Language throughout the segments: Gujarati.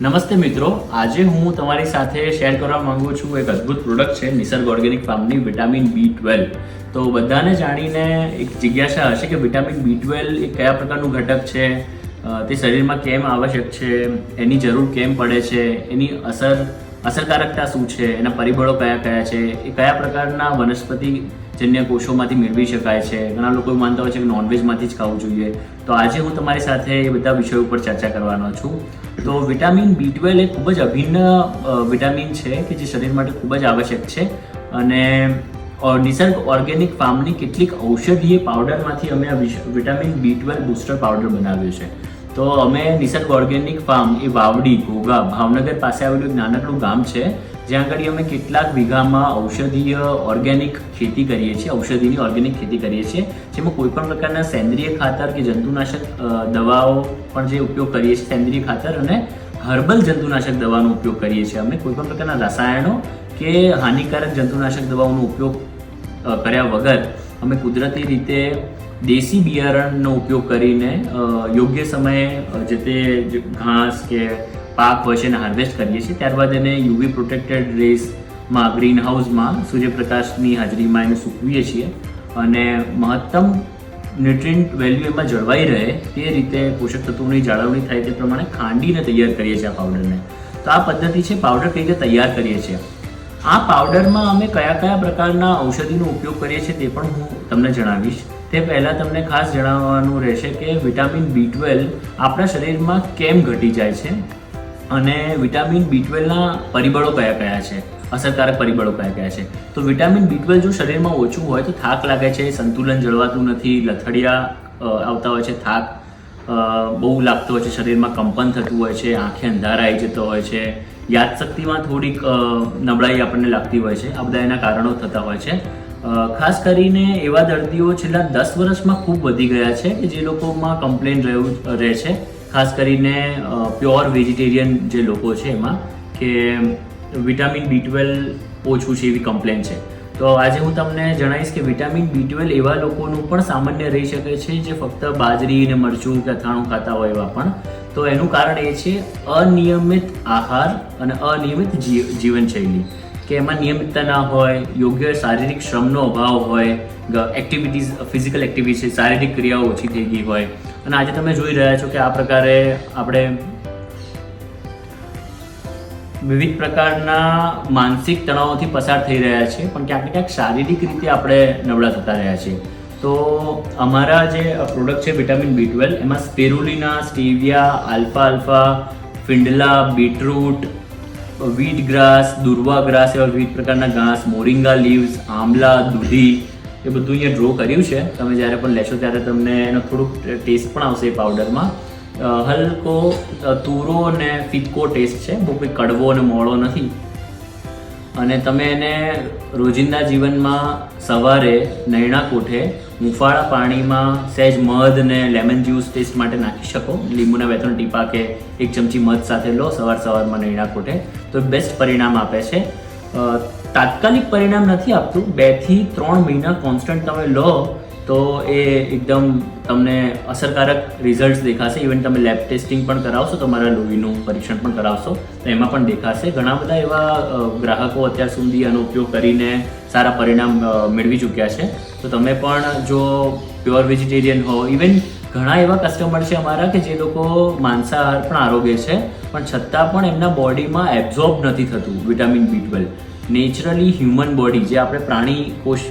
નમસ્તે મિત્રો, આજે હું તમારી સાથે શેર કરવા માંગુ છું એક અદ્ભુત પ્રોડક્ટ છે, નિસર્ગ ઓર્ગેનિક ફાર્મની વિટામિન બી ટ્વેલ્વ તો બધાને જાણીને એક જિજ્ઞાસા હશે કે વિટામિન બી ટ્વેલ્વ એ કયા પ્રકારનું ઘટક છે? તે શરીરમાં કેમ આવશ્યક છે? એની જરૂર કેમ પડે છે? એની અસર અસરકારકતા શું છે? એના પરિબળો કયા કયા છે? એ કયા પ્રકારના વનસ્પતિ જન્ય કોષોમાંથી મેળવી શકાય છે. ઘણા લોકો માનતા હોય છે કે નોનવેજમાંથી જ ખાવું જોઈએ. તો આજે હું તમારી સાથે એ બધા વિષયો ઉપર ચર્ચા કરવાનો છું. તો વિટામિન બી ટ્વેલ્વ એ ખૂબ જ અભિન્ન વિટામિન છે કે જે શરીર માટે ખૂબ જ આવશ્યક છે. અને નિસર્ગ ઓર્ગેનિક ફાર્મની કેટલીક ઔષધીય પાવડરમાંથી અમે આ vitamin B twelve booster powder બનાવ્યો છે. તો અમે નિસર્ગ ઓર્ગેનિક ફાર્મ એ વાવડી, ઘોઘા, ભાવનગર પાસે આવેલું એક નાનકડું ગામ છે. જ્યાં આગળ અમે કેટલાક વીઘામાં ઔષધીય ઓર્ગેનિક ખેતી કરીએ છીએ, ઔષધિની ઓર્ગેનિક ખેતી કરીએ છીએ. જેમાં કોઈ પણ પ્રકારના સેન્દ્રિય ખાતર કે જંતુનાશક દવાઓ પણ જે ઉપયોગ કરીએ છીએ, સેન્દ્રિય ખાતર અને હર્બલ જંતુનાશક દવાનો ઉપયોગ કરીએ છીએ અમે. કોઈ પણ પ્રકારના રસાયણો કે હાનિકારક જંતુનાશક દવાઓનો ઉપયોગ કર્યા વગર અમે કુદરતી રીતે દેશી બિયારણનો ઉપયોગ કરીને યોગ્ય સમયે જે તે ઘાસ કે પાક હોય છે એને હાર્વેસ્ટ કરીએ છીએ. ત્યારબાદ એને યુવી પ્રોટેક્ટેડ રેસમાં ગ્રીન હાઉસમાં સૂર્યપ્રકાશની હાજરીમાં એને સૂકવીએ છીએ અને મહત્તમ ન્યુટ્રિન્ટ વેલ્યુ એમાં જળવાઈ રહે તે રીતે પોષક તત્વોની જાળવણી થાય તે પ્રમાણે ખાંડીને તૈયાર કરીએ છીએ આ પાવડરને. તો આ પદ્ધતિ છે, પાવડર કઈ રીતે તૈયાર કરીએ છીએ. આ પાવડરમાં અમે કયા કયા પ્રકારના ઔષધિનો ઉપયોગ કરીએ છીએ તે પણ હું તમને જણાવીશ. તે પહેલાં તમને ખાસ જણાવવાનું રહેશે કે વિટામિન બી ટ્વેલ્વ આપણા શરીરમાં કેમ ઘટી જાય છે અને વિટામિન બી ટ્વેલ્વના પરિબળો કયા કયા છે, અસરકારક પરિબળો કયા કયા છે. તો વિટામિન બી ટ્વેલ્વ જો શરીરમાં ઓછું હોય તો થાક લાગે છે, સંતુલન જળવાતું નથી, લથડિયા આવતા હોય છે થાક બહુ લાગતો હોય છે, શરીરમાં કંપન થતું હોય છે, આંખે અંધારા આવી જતો હોય છે યાદશક્તિમાં થોડીક નબળાઈ આપણને લાગતી હોય છે. આ બધા એના કારણો થતા હોય છે. ખાસ કરીને એવા દર્દીઓ છેલ્લા દસ વર્ષમાં ખૂબ વધી ગયા છે કે જે લોકોમાં કમ્પ્લેન રહેવું રહે છે. ખાસ કરીને પ્યોર વેજીટેરિયન જે લોકો છે એમાં, કે વિટામિન બી ટ્વેલ્વ ઓછું છે એવી કમ્પ્લેન છે. તો આજે હું તમને જણાવીશ કે વિટામિન બી ટ્વેલ્વ એવા લોકોનું પણ સામાન્ય રહી શકે છે જે ફક્ત બાજરી ને મરચું કે અથાણું ખાતા હોય એવા પણ. તો એનું કારણ એ છે અનિયમિત આહાર અને અનિયમિત જીવનશૈલી. કે એમાં નિયમિતતા ના હોય, યોગ્ય શારીરિક શ્રમનો અભાવ હોય એક્ટિવિટીઝ ફિઝિકલ એક્ટિવિટી શારીરિક ક્રિયાઓ ઓછી થઈ ગઈ હોય. અને આજે તમે જોઈ રહ્યા છો કે આ પ્રકારે આપણે વિવિધ પ્રકારના માનસિક તણાવોથી પસાર થઈ રહ્યા છે, પણ ક્યાંક ને ક્યાંક શારીરિક રીતે આપણે નબળા થતા રહ્યા છીએ. તો અમારા જે પ્રોડક્ટ છે વિટામિન બી ટ્વેલ્વ, એમાં સ્પેરુલિના, સ્ટીવિયા, આલ્ફા આલ્ફા, ફિંડલા, બીટરૂટ વીટ ગ્રાસ દુર્વા ગ્રાસ એવા વિવિધ પ્રકારના ઘાસ, મોરિંગા લીવ્સ આમલા દૂધી, એ બધું અહીંયા ડ્રો કર્યું છે. તમે જ્યારે પણ લેશો ત્યારે તમને એનો થોડુંક ટેસ્ટ પણ આવશે એ પાવડરમાં હલકો તૂરો અને ફિક્કો ટેસ્ટ છે. બહુ કોઈ કડવો અને મોળો નથી. અને તમે એને રોજિંદા જીવનમાં સવારે નૈણા કોઠે હુંફાળા પાણીમાં સહેજ મધ ને લેમન જ્યુસ ટેસ્ટ માટે નાખી શકો. લીંબુના બે ત્રણ ટીપા કે એક ચમચી મધ સાથે લો સવાર સવારમાં નૈણા કોઠે. તો બેસ્ટ પરિણામ આપે છે. તાત્કાલિક પરિણામ નથી આપતું. બેથી ત્રણ મહિના કોન્સ્ટન્ટ તમે લો તો એ એકદમ તમને અસરકારક રિઝલ્ટ દેખાશે. ઇવન તમે લેબ ટેસ્ટિંગ પણ કરાવશો, તમારા લોહીનું પરીક્ષણ પણ કરાવશો, તો એમાં પણ દેખાશે. ઘણા બધા એવા ગ્રાહકો અત્યાર સુધી આનો ઉપયોગ કરીને સારા પરિણામ મેળવી ચૂક્યા છે. તો તમે પણ જો પ્યોર વેજીટેરિયન હો ઇવન ઘણા એવા કસ્ટમર છે અમારા કે જે લોકો માંસાહાર પણ આરોગ્ય છે, પણ છતાં પણ એમના બોડીમાં એબ્ઝોર્બ નથી થતું vitamin B twelve naturally human body જે આપણે પ્રાણી કોષ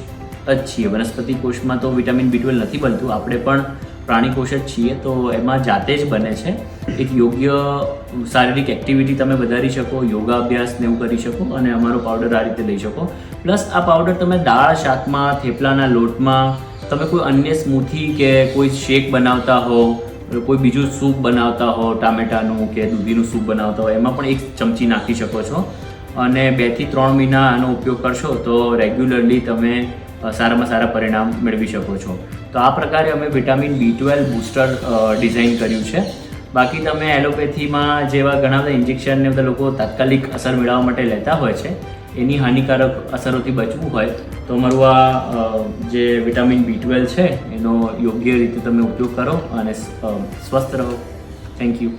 જ છીએ. વનસ્પતિ કોષમાં તો વિટામિન બી ટ્વેલ્વ નથી બનતું. આપણે પણ પ્રાણી કોષ જ છીએ. તો એમાં જાતે જ બને છે. એક યોગ્ય શારીરિક એક્ટિવિટી તમે વધારી શકો, યોગા અભ્યાસ ને એવું કરી શકો અને અમારો પાવડર આ રીતે લઈ શકો. પ્લસ આ પાવડર તમે દાળ, શાકમાં, થેપલાના લોટમાં, તમે કોઈ અન્ય સ્મૂથી કે કોઈ શેક બનાવતા હો, કોઈ બીજું સૂપ બનાવતા હો, ટામેટાનું કે દૂધીનું સૂપ બનાવતા હો, એમાં પણ એક ચમચી નાખી શકો છો. અને બેથી ત્રણ મહિના આનો ઉપયોગ કરશો તો રેગ્યુલરલી તમે સારામાં સારા પરિણામ મેળવી શકો છો. તો આ પ્રકારે અમે vitamin B twelve booster design કર્યું છે. બાકી તમે એલોપેથીમાં જેવા ઘણા બધા ઇન્જેક્શન ને બધા લોકો તાત્કાલિક અસર મેળવવા માટે લેતા હોય છે, એની હાનિકારક અસરોથી બચવું હોય, તો અમારું આ જે વિટામિન બી ટ્વેલ્વ છે, એનો યોગ્ય રીતે તમે ઉપયોગ કરો અને સ્વસ્થ રહો. Thank you